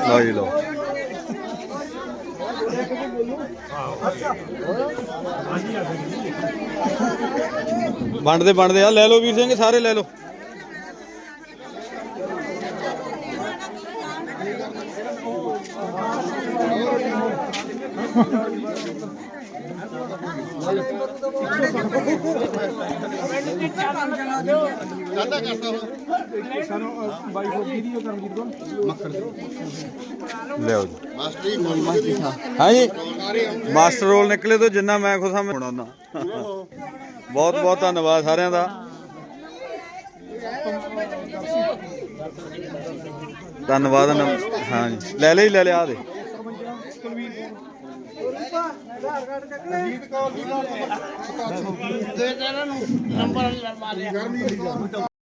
ਲਓ ਜੀ ਲਓ। ਵੰਡਦੇ ਵੰਡਦੇ ਆ ਲੈ ਲਓ ਵੀਰ ਸਿੰਘ ਸਾਰੇ ਲੈ ਲਓ। ਜੀ। ਮਾਸਟਰੀ ਮਾਸਟਰੀ ਸਾਹਿਬ ਹਾਂਜੀ। ਮਾਸਟਰ ਰੋਲ ਨਿਕਲੇ ਤੋਂ ਜਿੰਨਾ ਮੈਂ ਖੁਦ ਸਾਹਮਣੇ ਬਣਾਉਣਾ ਬਹੁਤ ਬਹੁਤ ਧੰਨਵਾਦ ਸਾਰਿਆਂ ਦਾ। ਧੰਨਵਾਦ ਹਾਂਜੀ ਲੈ ਲੈ ਲੈ ਲਿਆ ਆ ਦੇ ਦੇ ਇਹਨਾਂ ਨੂੰ ਨੰਬਰ ਮਾਰਿਆ